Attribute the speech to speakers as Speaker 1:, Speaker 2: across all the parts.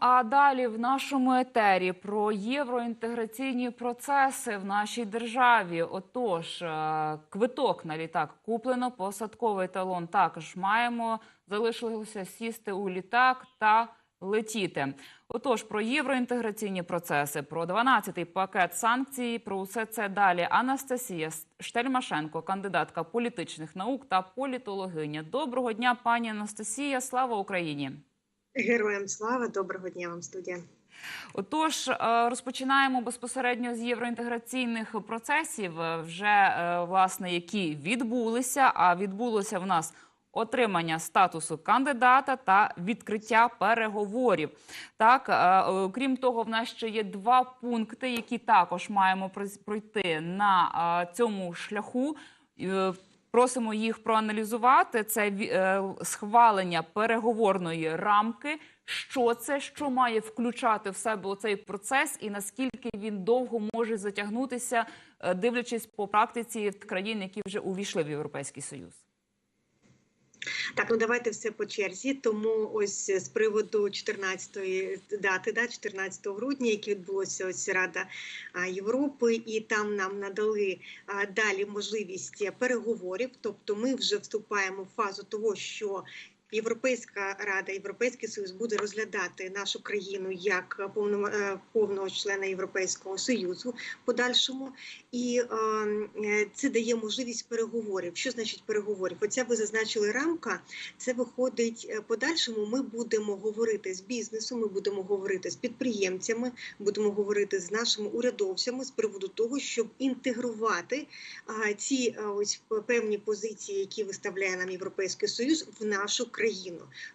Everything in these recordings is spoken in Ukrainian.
Speaker 1: а далі в нашому етері про євроінтеграційні процеси в нашій державі. Отож, е, квиток на літак куплено, посадковий талон також маємо. Залишилося сісти у літак та летіти. Отож, про євроінтеграційні процеси, про 12-й пакет санкцій, про усе це далі. Анастасія Штельмашенко, кандидатка політичних наук та політологиня. Доброго дня, пані Анастасія. Слава Україні!
Speaker 2: Героям слава, доброго дня вам, студія.
Speaker 1: Отож, е, розпочинаємо безпосередньо з євроінтеграційних процесів, е, вже е, власне які відбулися. А відбулося в нас отримання статусу кандидата та відкриття переговорів. Так, окрім того, в нас ще є два пункти, які також маємо пройти на цьому шляху. Просимо їх проаналізувати. Це е, схвалення переговорної рамки. Що це, що має включати в себе цей процес, і наскільки він довго може затягнутися, е, дивлячись по практиці країн, які вже увійшли в Європейський Союз.
Speaker 2: Так, ну давайте все по черзі. Тому ось з приводу 14-ї дати, да, 14 грудня, яке відбулося ось Рада Європи, і там нам надали далі можливість переговорів. Тобто, ми вже вступаємо в фазу того, що Європейська рада, Європейський Союз буде розглядати нашу країну як повного, е, повного члена Європейського Союзу подальшому, і е, це дає можливість переговорів. Що значить переговорів? Оця ви зазначили рамка. Це виходить е, подальшому. Ми будемо говорити з бізнесом, ми будемо говорити з підприємцями, будемо говорити з нашими урядовцями з приводу того, щоб інтегрувати а, ці а, ось певні позиції, які виставляє нам Європейський Союз, в нашу країну.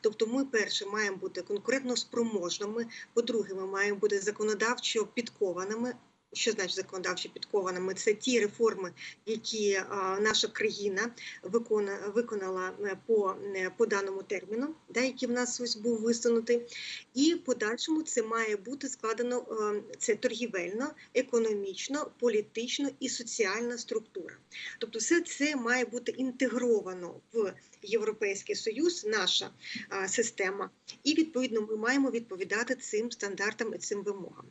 Speaker 2: Тобто, ми перше маємо бути конкурентно спроможними. По-друге, ми маємо бути законодавчо підкованими. Що значить законодавчо підкованими? Це ті реформи, які наша країна виконала е, по, е, по даному терміну, да, який в нас ось був висунутий. І подальшому це має бути складено е, це торгівельно, економічно, політично і соціальна структура. Тобто, все це має бути інтегровано в Європейський Союз, наша система, і відповідно ми маємо відповідати цим стандартам і цим вимогам.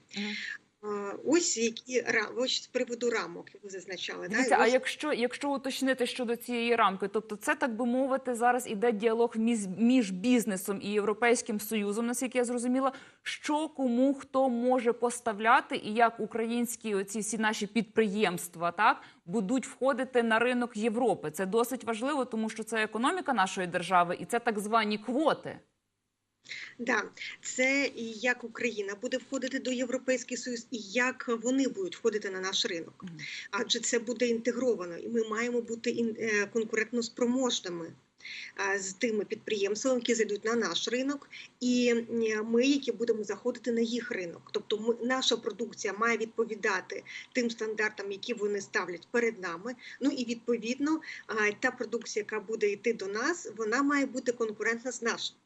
Speaker 2: Ось які ось з приводу рамок ви зазначали. да,
Speaker 1: Дивіться,
Speaker 2: і
Speaker 1: а
Speaker 2: ось-
Speaker 1: якщо, якщо уточнити щодо цієї рамки, тобто це так би мовити, зараз іде діалог між, між бізнесом і Європейським Союзом, наскільки я зрозуміла, що кому хто може поставляти, і як українські оці всі наші підприємства так будуть входити на ринок Європи. Це досить важливо, тому що це економіка нашої держави, і це так звані квоти.
Speaker 2: Да, це і як Україна буде входити до Європейський Союз, і як вони будуть входити на наш ринок. Адже це буде інтегровано, і ми маємо бути е, конкурентно спроможними з тими підприємствами, які зайдуть на наш ринок, і е, ми, які будемо заходити на їх ринок. Тобто, ми, наша продукція має відповідати тим стандартам, які вони ставлять перед нами. Ну і відповідно, та продукція, яка буде йти до нас, вона має бути конкурентна з нашою.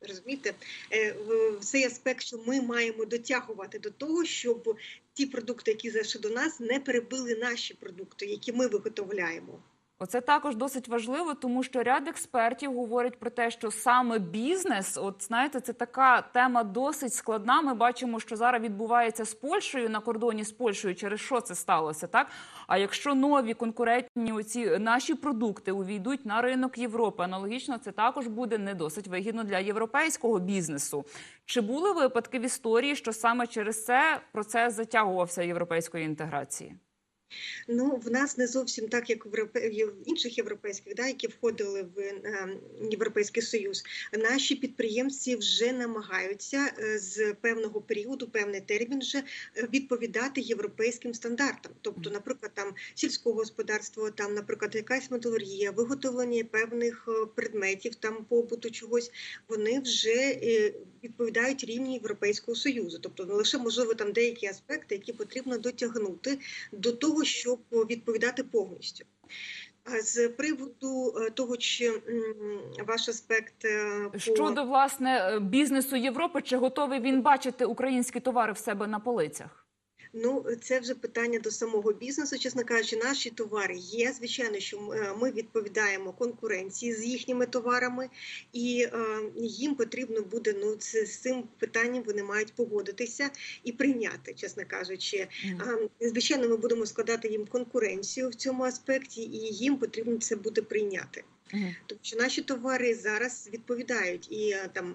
Speaker 2: Розумієте, Е, цей аспект, що ми маємо дотягувати до того, щоб ті продукти, які зайшли до нас, не перебили наші продукти, які ми виготовляємо.
Speaker 1: Оце також досить важливо, тому що ряд експертів говорять про те, що саме бізнес, от знаєте, це така тема досить складна. Ми бачимо, що зараз відбувається з Польщею на кордоні з Польщею, через що це сталося, так? А якщо нові конкурентні оці наші продукти увійдуть на ринок Європи, аналогічно це також буде не досить вигідно для європейського бізнесу. Чи були випадки в історії, що саме через це процес затягувався європейської інтеграції?
Speaker 2: Ну в нас не зовсім так, як в інших європейських, да, які входили в е, Європейський Союз. Наші підприємці вже намагаються е, з певного періоду, певний термін, вже е, відповідати європейським стандартам. Тобто, наприклад, там сільського господарства, там, наприклад, якась металургія, виготовлення певних е, предметів, там побуту чогось, вони вже відповідають рівні Європейського Союзу. Тобто, не лише можливо там деякі аспекти, які потрібно дотягнути до того, щоб відповідати повністю. З приводу е, того, чи ваш аспект е.
Speaker 1: Щодо власне е, бізнесу Європи, чи готовий він бачити українські товари в себе на полицях?
Speaker 2: Ну, це вже питання до самого бізнесу. Чесно кажучи, наші товари є. Звичайно, що е, ми відповідаємо конкуренції з їхніми товарами, і е, їм потрібно буде ну це з цим питанням вони мають погодитися і прийняти, чесно кажучи. Звичайно, ми будемо складати їм конкуренцію в цьому аспекті, і їм потрібно це буде прийняти.
Speaker 1: Мгм.
Speaker 2: Тому що наші товари зараз відповідають і е, там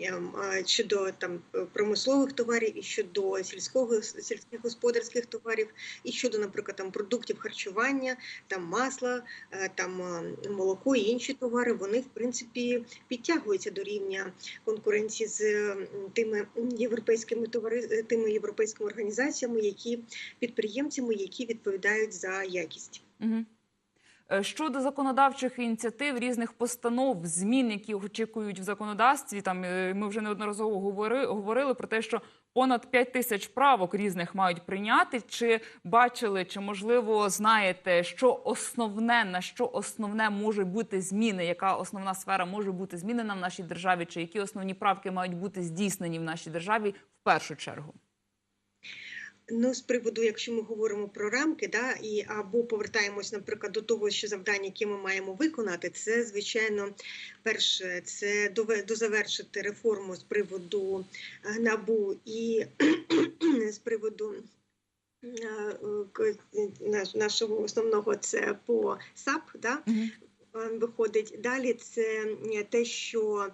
Speaker 2: е, е, щодо там промислових товарів, і щодо сільського сільськогосподарських товарів, і щодо, наприклад, там продуктів харчування, там масла, там молоко і інші товари. Вони в принципі підтягуються до рівня конкуренції з тими європейськими товари, тими європейськими організаціями, які підприємцями, які відповідають за якість.
Speaker 1: Мгм. Е, Щодо законодавчих ініціатив, різних постанов, змін, які очікують в законодавстві, там е, ми вже неодноразово говори, говорили про те, що понад 5 тисяч правок різних мають прийняти. Чи бачили, чи можливо знаєте, що основне на що основне може бути зміни, яка основна сфера може бути змінена в нашій державі, чи які основні правки мають бути здійснені в нашій державі в першу чергу?
Speaker 2: Ну, з приводу, якщо ми говоримо про рамки, да, і або повертаємось, наприклад, до того, що завдання, які ми маємо виконати, це звичайно перше, це дозавершити реформу з приводу е, набу і з приводу. е, е, Нашого основного це по САП, да, виходить. Далі це е, те, що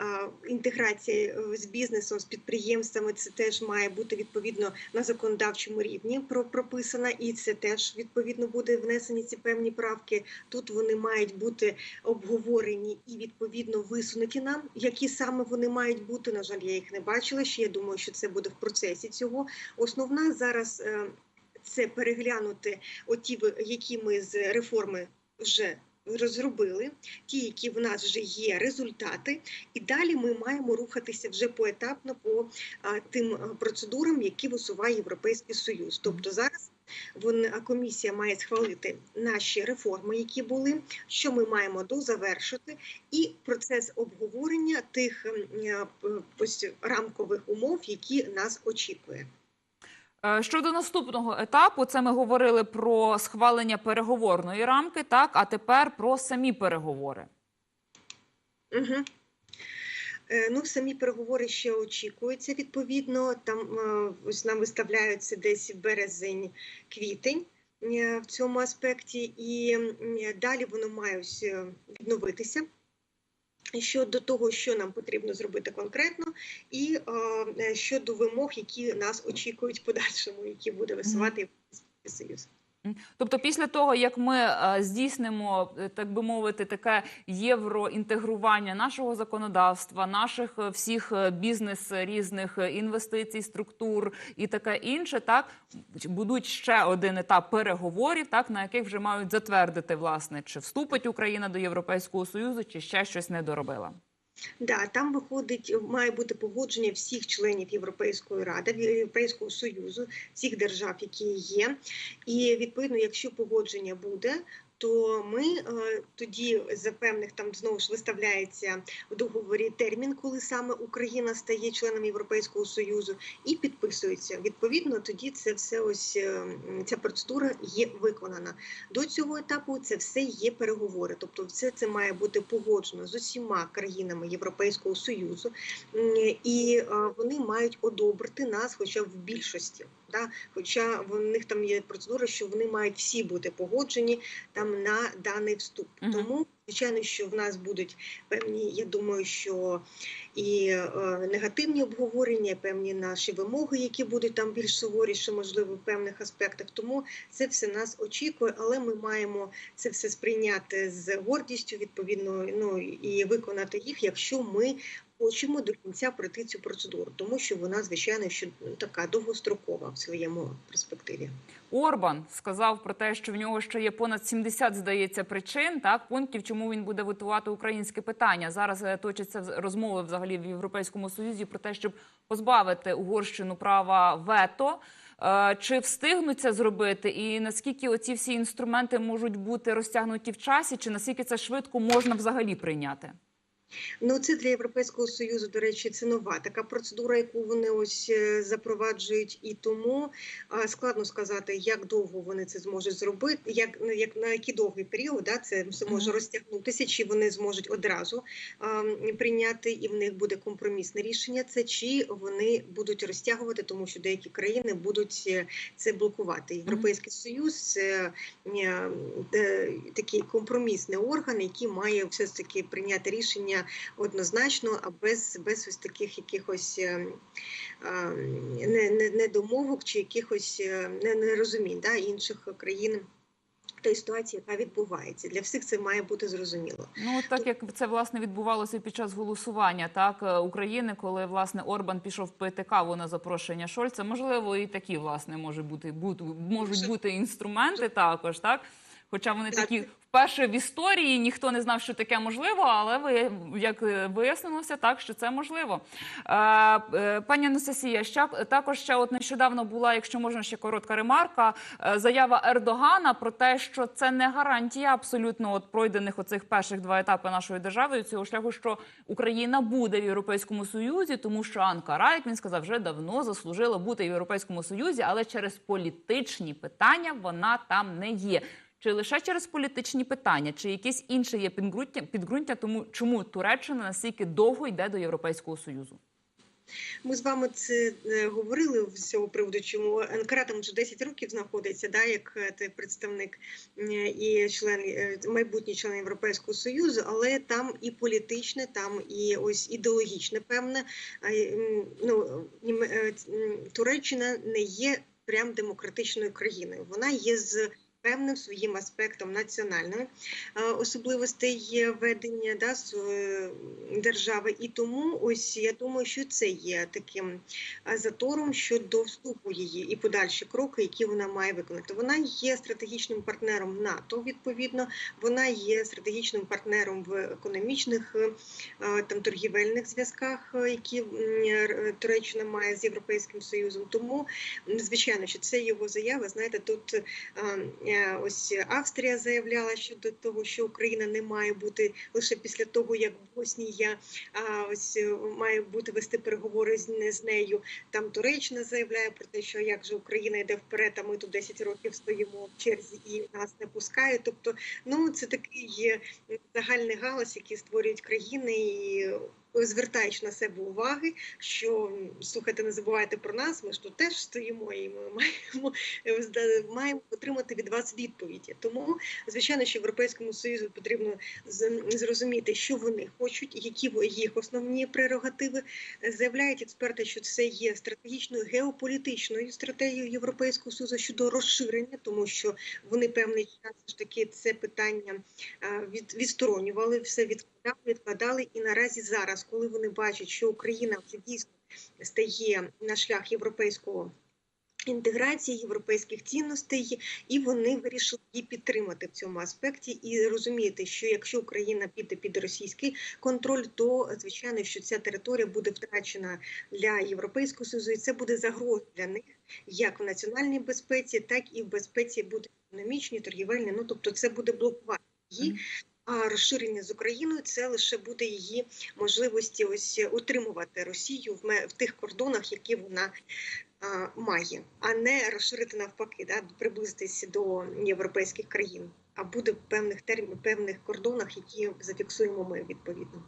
Speaker 2: е, інтеграція е, з бізнесом, з підприємствами, це теж має бути відповідно на законодавчому рівні про- прописана, і це теж відповідно буде внесені ці певні правки. Тут вони мають бути обговорені і відповідно висунуті нам. Які саме вони мають бути? На жаль, я їх не бачила. Ще я думаю, що це буде в процесі цього. Основна зараз це переглянути оті, які ми з реформи вже розробили, ті, які в нас вже є результати, і далі ми маємо рухатися вже поетапно по тим процедурам, які висуває Європейський Союз. Тобто зараз вон, а, комісія має схвалити наші реформи, які були, що ми маємо дозавершити, і процес обговорення тих ось рамкових умов, які нас очікує.
Speaker 1: Е, Щодо наступного етапу, це ми говорили про схвалення переговорної рамки, так а тепер про самі переговори.
Speaker 2: Угу. Ну, самі переговори ще очікуються відповідно. Там е, ось нам виставляються десь березень-квітень в цьому аспекті, і далі воно має відновитися. Щодо того, що нам потрібно зробити конкретно, і е, щодо вимог, які нас очікують в подальшому, які буде висувати Європейський Союз.
Speaker 1: Тобто, після того як ми е, здійснимо, е, так би мовити, таке євроінтегрування нашого законодавства, наших е, всіх бізнес різних інвестицій, структур і таке інше, так будуть ще один етап переговорів, так на яких вже мають затвердити власне, чи вступить Україна до Європейського союзу, чи ще щось не доробила.
Speaker 2: Да, там виходить, має бути погодження всіх членів Європейської ради, Європейського союзу, всіх держав, які є. І відповідно, якщо погодження буде, то ми е, тоді за певних там знову ж виставляється в договорі термін, коли саме Україна стає членом Європейського союзу, і підписується. Відповідно, тоді це все ось е, ця процедура є виконана. До цього етапу це все є переговори. Тобто, все це має бути погоджено з усіма країнами Європейського союзу, і е, вони мають одобрити нас, хоча б в більшості. Да? Хоча в них там є процедура, що вони мають всі бути погоджені там на даний вступ.
Speaker 1: Мгм.
Speaker 2: Тому звичайно, що в нас будуть певні, я думаю, що і е, негативні обговорення, певні наші вимоги, які будуть там більш суворіше, можливо, в певних аспектах. Тому це все нас очікує, але ми маємо це все сприйняти з гордістю, відповідно, ну і виконати їх, якщо ми. Хочемо до кінця пройти цю процедуру, тому що вона звичайно що така довгострокова в своєму перспективі.
Speaker 1: Орбан сказав про те, що в нього ще є понад 70, здається, причин так пунктів, чому він буде витувати українське питання. Зараз е, точаться розмови взагалі в Європейському Союзі про те, щоб позбавити Угорщину права вето. Е, Чи встигнуть це зробити, і наскільки оці всі інструменти можуть бути розтягнуті в часі, чи наскільки це швидко можна взагалі прийняти?
Speaker 2: Ну, це для Європейського союзу, до речі, це нова така процедура, яку вони ось е, запроваджують, і тому складно сказати, як довго вони це зможуть зробити, як, ну, як на який довгий період да, це все може розтягнутися, чи вони зможуть одразу а, прийняти, і в них буде компромісне рішення. Це чи вони будуть розтягувати, тому що деякі країни будуть е, це блокувати. Європейський союз це е, такий компромісний орган, який має все ж таки прийняти рішення однозначно, а без, без ось таких якихось е, е, не- не- недомовок чи якихось е, нерозумінь да, інших країн. Тої ситуації, яка відбувається, для всіх це має бути зрозуміло.
Speaker 1: Ну так як це власне відбувалося під час голосування, так е, України, коли власне Орбан пішов пити каву на запрошення Шольца, можливо, і такі власне може бути бути можуть бути інструменти також, так. Хоча вони такі вперше в історії ніхто не знав, що таке можливо, але ви як е, вияснилося, так що це можливо. Е, е, пані Анастасія, ще також ще от нещодавно була, якщо можна ще коротка ремарка, заява Ердогана про те, що це не гарантія абсолютно от пройдених оцих перших два етапи нашої держави цього шляху, що Україна буде в Європейському Союзі, тому що Анкара, як він сказав, вже давно заслужила бути в Європейському Союзі, але через політичні питання вона там не є. Чи лише через політичні питання, чи якесь інше є підґрунтя, підґрунтя тому, чому Туреччина настільки довго йде до Європейського Союзу?
Speaker 2: Ми з вами це е, говорили з цього приводу, чому Анкара там вже 10 років знаходиться, да, як е, той представник і член е, майбутній член Європейського союзу, але там і політичне, там і ось ідеологічне, певне. Ну Туреччина не є прям демократичною країною. Вона є з певним своїм аспектом національної е, особливостей ведення да, е, держави. І тому ось я думаю, що це є таким е, затором щодо вступу її і подальші кроки, які вона має виконати. Вона є стратегічним партнером НАТО. Відповідно, вона є стратегічним партнером в економічних там торгівельних зв'язках, які Туреччина має з Європейським Союзом. Тому звичайно, що це його заява. Знаєте, тут е, ось Австрія заявляла щодо того, що Україна не має бути лише після того, як Боснія а, ось має бути вести переговори з, не з нею. Там Туреччина заявляє про те, що як же Україна йде вперед, а ми тут 10 років стоїмо в черзі і нас не пускають. Тобто, ну це такий загальний галас, який створюють країни і. Звертаючи на себе уваги, що слухайте, не забувайте про нас. Ми ж тут теж стоїмо, і ми маємо е, маємо отримати від вас відповіді. Тому, звичайно, що Європейському Союзу потрібно зрозуміти, що вони хочуть, які їх основні прерогативи. Е, Заявляють експерти, що це є стратегічною геополітичною стратегією Європейського Союзу щодо розширення, тому що вони певний час ж таки це питання е, від, відсторонювали, все відкладали, відкладали. І наразі зараз, коли вони бачать, що Україна вже дійсно стає на шлях європейського. Інтеграції європейських цінностей, і вони вирішили її підтримати в цьому аспекті і розуміти, що якщо Україна піде під російський контроль, то звичайно, що ця територія буде втрачена для європейського союзу, і це буде загроза для них як в національній безпеці, так і в безпеці буде економічній, торгівельній. Ну тобто, це буде блокувати її. А розширення з Україною це лише буде її можливості ось утримувати Росію в в тих кордонах, які вона а, має, а не розширити навпаки, да, приблизитися до європейських країн. А буде в певних термін, певних кордонах, які зафіксуємо ми відповідно.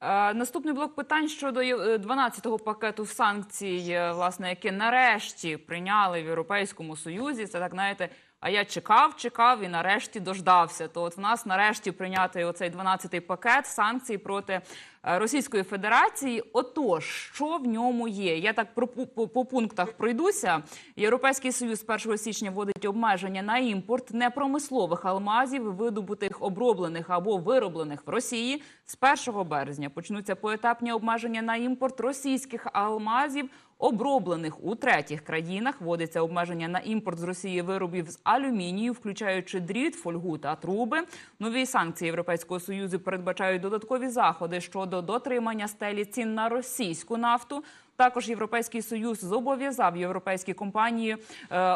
Speaker 1: Е, Наступний блок питань щодо є- е, 12-го пакету санкцій, е, власне, які нарешті прийняли в Європейському Союзі. Це так знаєте. А я чекав, чекав і нарешті дождався. То от в нас нарешті прийняти оцей 12-й пакет санкцій проти е, Російської Федерації. Отож, що в ньому є? Я так про по, по пунктах пройдуся. Європейський союз з 1 січня вводить обмеження на імпорт непромислових алмазів, видобутих, оброблених або вироблених в Росії. З 1 березня почнуться поетапні обмеження на імпорт російських алмазів. Оброблених у третіх країнах вводиться обмеження на імпорт з Росії виробів з алюмінію, включаючи дріт, фольгу та труби. Нові санкції Європейського союзу передбачають додаткові заходи щодо дотримання стелі цін на російську нафту. Також Європейський союз зобов'язав європейські компанії е,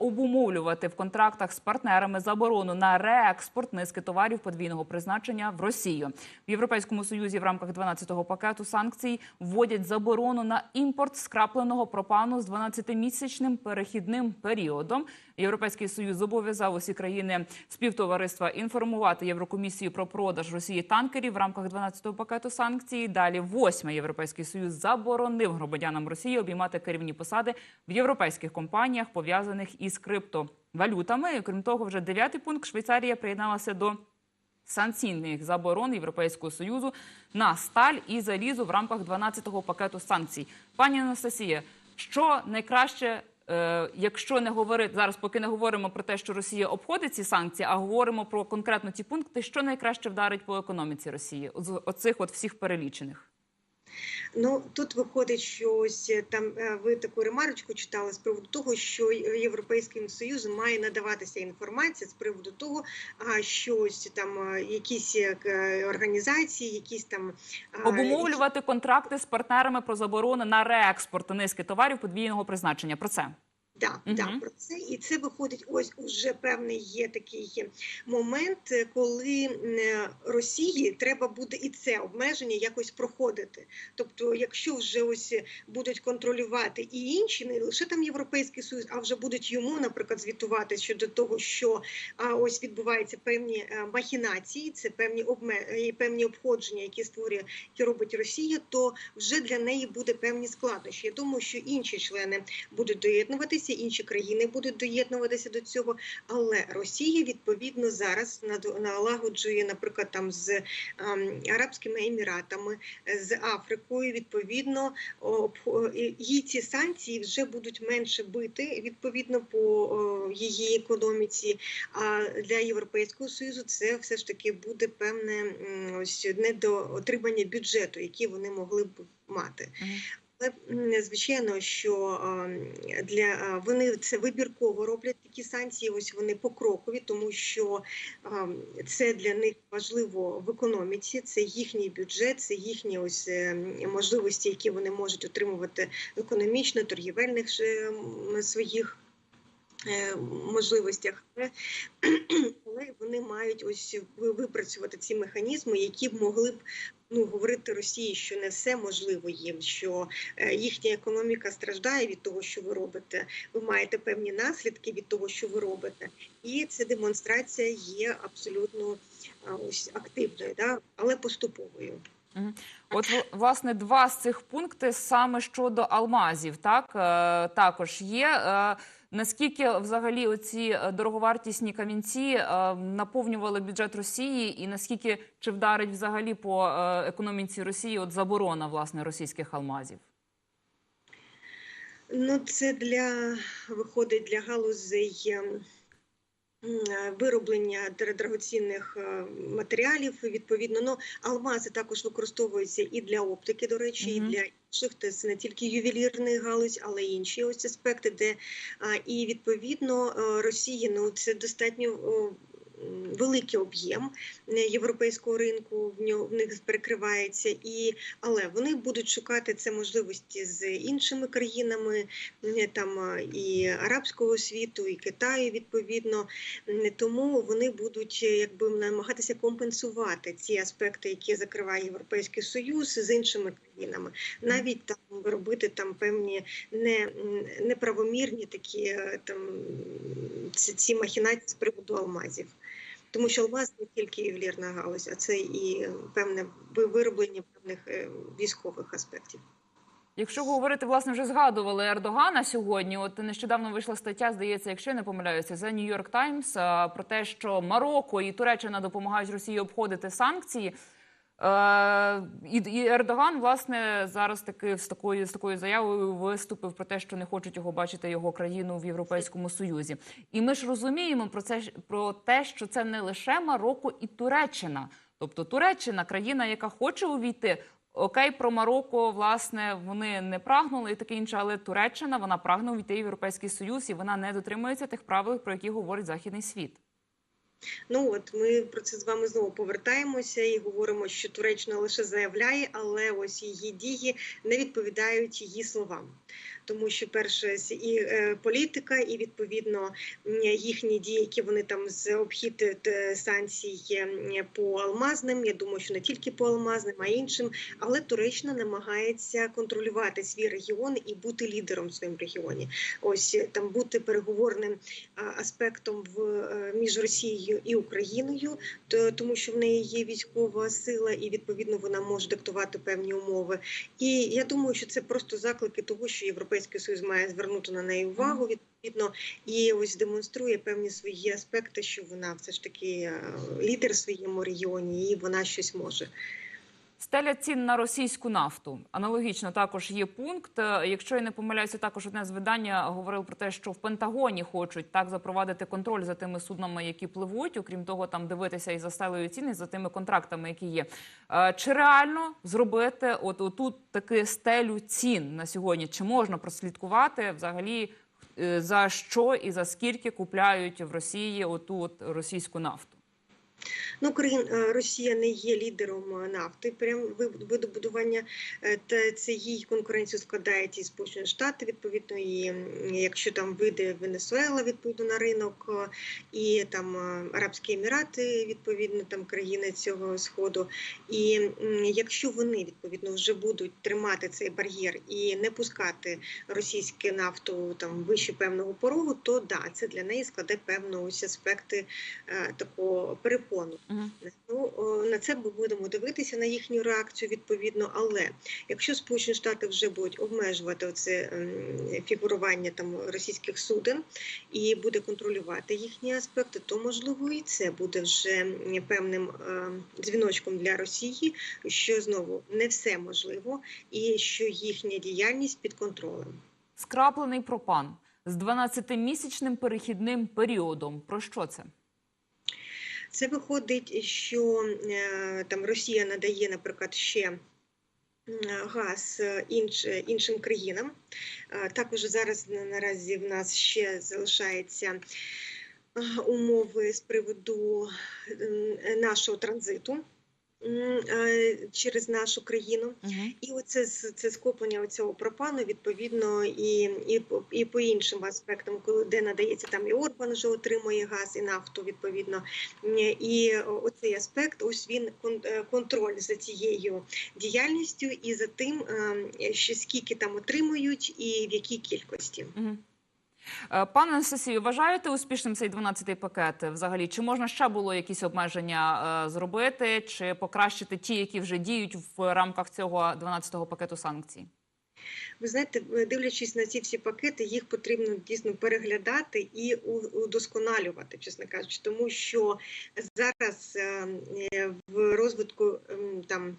Speaker 1: обумовлювати в контрактах з партнерами заборону на реекспорт низки товарів подвійного призначення в Росію. В Європейському союзі в рамках 12-го пакету санкцій вводять заборону на імпорт скрапленого пропану з 12-місячним перехідним періодом. Європейський союз зобов'язав усі країни співтовариства інформувати Єврокомісію про продаж Росії танкерів в рамках 12-го пакету санкцій. Далі восьмий європейський союз заборонив громадянам Росії обіймати керівні посади в європейських компаніях, пов'язаних із криптовалютами. Крім того, вже дев'ятий пункт Швейцарія приєдналася до санкційних заборон Європейського союзу на сталь і залізо в рамках 12-го пакету санкцій. Пані Анастасія, що найкраще, е, якщо не говорити зараз, поки не говоримо про те, що Росія обходить ці санкції, а говоримо про конкретно ті пункти, що найкраще вдарить по економіці Росії з оцих от всіх перелічених.
Speaker 2: Ну тут виходить, що ось е, там е, ви таку ремарочку читали з приводу того, що Європейським Союзом має надаватися інформація з приводу того, що ось там е, якісь е, організації, якісь там
Speaker 1: Обумовлювати контракти з партнерами про заборону на реекспорт низки товарів подвійного призначення. Про це.
Speaker 2: Да,
Speaker 1: Мгм.
Speaker 2: да, про це і це виходить. Ось уже певний є такий момент, коли Росії треба буде і це обмеження якось проходити. Тобто, якщо вже ось будуть контролювати і інші, не лише там Європейський Союз, а вже будуть йому, наприклад, звітувати щодо того, що а, ось відбуваються певні е, махінації, це певні обме... е, певні обходження, які створює які робить Росія, то вже для неї буде певні складнощі. Я думаю, що інші члени будуть доєднуватися, інші країни будуть доєднуватися до цього. Але Росія відповідно зараз налагоджує, наприклад, там з ем, Арабськими Еміратами, з Африкою. Відповідно, їй ці санкції вже будуть менше бити відповідно по її економіці. А для Європейського союзу це все ж таки буде певне ось недоотримання бюджету, який вони могли б мати. Але звичайно, що для вони це вибірково роблять такі санкції. Ось вони покрокові, тому що це для них важливо в економіці. Це їхній бюджет, це їхні ось е, можливості, які вони можуть отримувати економічно, торгівельних своїх. Е, Можливостях, але, вони мають ось ви- випрацювати ці механізми, які б могли б ну говорити Росії, що не все можливо їм, що е, їхня економіка страждає від того, що ви робите. Ви маєте певні наслідки від того, що ви робите, і ця демонстрація є абсолютно ось активною, да? але поступовою.
Speaker 1: От власне два з цих пункти саме щодо алмазів, так е, також є. Наскільки взагалі оці е, дороговартісні камінці е, наповнювали бюджет Росії, і наскільки чи вдарить взагалі по е, економіці Росії от заборона власне російських алмазів?
Speaker 2: Ну, це для виходить для галузей ем, вироблення дор- дорогоцінних е, матеріалів. Відповідно, ну алмази також використовуються і для оптики, до речі,
Speaker 1: Мгм.
Speaker 2: і для інших. Тобто Це не тільки ювелірний галузь, але й інші ось аспекти, де і відповідно е, Росії ну це достатньо. Великий об'єм е, європейського ринку в нього в них перекривається, і але вони будуть шукати це можливості з іншими країнами, е, там е, і арабського світу, і Китаю відповідно. Тому вони будуть е, якби намагатися компенсувати ці аспекти, які закриває Європейський Союз з іншими країнами, навіть там робити там певні не, неправомірні такі е, там ці махінації з приводу алмазів. Тому що у вас не тільки ювелірна галузь, а це і певне ви- вироблення певних е, військових аспектів.
Speaker 1: Якщо говорити, власне, вже згадували Ердогана сьогодні. От нещодавно вийшла стаття, здається, якщо я не помиляюся, за Нью-Йорк Таймс про те, що Марокко і Туреччина допомагають Росії обходити санкції. Е, і, і Ердоган, власне, зараз таки з такою з такою заявою виступив про те, що не хочуть його бачити його країну в Європейському Союзі. І ми ж розуміємо про це про те, що це не лише Марокко і Туреччина. Тобто Туреччина країна, яка хоче увійти. Окей, про Марокко, власне, вони не прагнули і таке інше, але Туреччина вона прагне увійти в Європейський Союз і вона не дотримується тих правил, про які говорить західний світ.
Speaker 2: Ну от ми про це з вами знову повертаємося і говоримо, що Туреччина лише заявляє, але ось її дії не відповідають її словам. Тому що перше і е, політика, і відповідно їхні дії, які вони там з обхід е, санкцій е, по алмазним. Я думаю, що не тільки по алмазним, а іншим. Але Туреччина намагається контролювати свій регіон і бути лідером в своєму регіоні. Ось там бути переговорним аспектом в між Росією і Україною, то тому що в неї є військова сила, і відповідно вона може диктувати певні умови. І я думаю, що це просто заклики того, що Європейський Союз має звернути на неї увагу. Відповідно, і ось демонструє певні свої аспекти, що вона все ж таки е, лідер в своєму регіоні, і вона щось може.
Speaker 1: Стеля цін на російську нафту. Аналогічно також є пункт. Е, Якщо я не помиляюся, також одне з видання говорило про те, що в Пентагоні хочуть так запровадити контроль за тими суднами, які пливуть. Окрім того, там дивитися і за стелею ціни, за тими контрактами, які є. Е, Чи реально зробити от отут таки стелю цін на сьогодні? Чи можна прослідкувати взагалі е, за що і за скільки купляють в Росії оту от російську нафту?
Speaker 2: Ну, Україн е, Росія не є лідером е, нафти, прям видобудування, е, та це їй конкуренцію складають і Сполучені Штати, відповідно, і якщо там вийде Венесуела відповідно на ринок, і там Арабські Емірати, відповідно, там країни цього сходу. І якщо вони відповідно вже будуть тримати цей бар'єр і не пускати російську нафту там вище певного порогу, то да, це для неї складе певно ось аспекти такого перепону.
Speaker 1: Мгм.
Speaker 2: Ну на це ми будемо дивитися на їхню реакцію відповідно. Але якщо Сполучені Штати вже будуть обмежувати це фігурування там російських суден і буде контролювати їхні аспекти, то можливо і це буде вже певним е, дзвіночком для Росії, що знову не все можливо, і що їхня діяльність під контролем.
Speaker 1: Скраплений пропан з 12-місячним перехідним періодом. Про що це?
Speaker 2: Це виходить, що е, там Росія надає, наприклад, ще газ е, інш, іншим країнам. Е, Також зараз на- наразі в нас ще залишаються е, умови з приводу нашого транзиту через нашу країну. І оце це скоплення цього пропану відповідно і, і, і по іншим аспектам, де надається там і Орбан вже отримує газ і нафту відповідно. І оцей аспект, ось він е, контроль за цією діяльністю і за тим, е, що скільки там отримують і в якій кількості.
Speaker 1: Е, Пане Анастасію, вважаєте успішним цей 12-й пакет взагалі? Чи можна ще було якісь обмеження е, зробити, чи покращити ті, які вже діють в рамках цього 12-го пакету санкцій?
Speaker 2: Ви знаєте, дивлячись на ці всі пакети, їх потрібно дійсно переглядати і удосконалювати, чесно кажучи, тому що зараз е, е, в розвитку ем, там.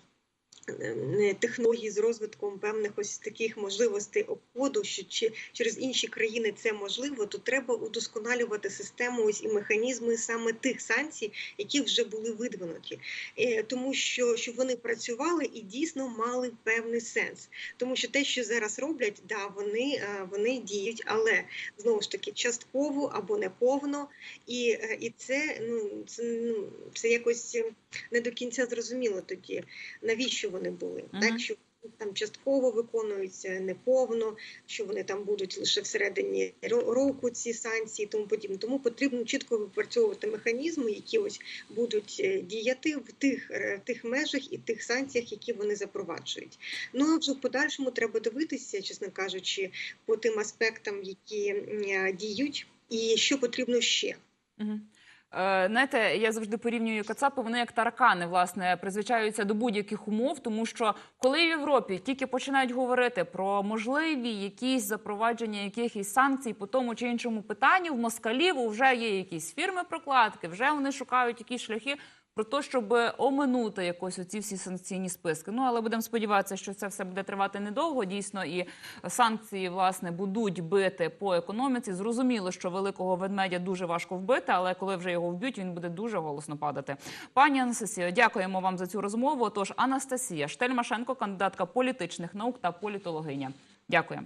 Speaker 2: Е, Технології з розвитком певних ось таких можливостей обходу, що чи через інші країни це можливо, то треба удосконалювати систему ось і механізми саме тих санкцій, які вже були видвинуті, Е, тому що щоб вони працювали і дійсно мали певний сенс. Тому що те, що зараз роблять, да, вони, е, вони діють, але знову ж таки частково або неповно, і, е, і це ну це ну це якось е, не до кінця зрозуміло тоді, навіщо вони були,
Speaker 1: Мгм.
Speaker 2: так що. Там частково виконуються неповно, що вони там будуть лише всередині року ці санкції, і тому подібне. Тому потрібно чітко випрацьовувати механізми, які ось будуть е, діяти в тих, е, тих межах і тих санкціях, які вони запроваджують. Ну а вже в подальшому треба дивитися, чесно кажучи, по тим аспектам, які е, діють, і що потрібно ще.
Speaker 1: Мгм. Е, Знаєте, я завжди порівнюю Кацапи, вони як таракани, власне, призвичаються до будь-яких умов, тому що коли в Європі тільки починають говорити про можливі якісь запровадження якихось санкцій по тому чи іншому питанню, в москалів вже є якісь фірми прокладки, вже вони шукають якісь шляхи про те, щоб оминути якось оці всі санкційні списки. Ну але будемо сподіватися, що це все буде тривати недовго. Дійсно, і санкції власне будуть бити по економіці. Зрозуміло, що великого ведмедя дуже важко вбити, але коли вже його вб'ють, він буде дуже голосно падати. Пані Анастасія, дякуємо вам за цю розмову. Тож Анастасія Штельмашенко, кандидатка політичних наук та політологиня. Дякую.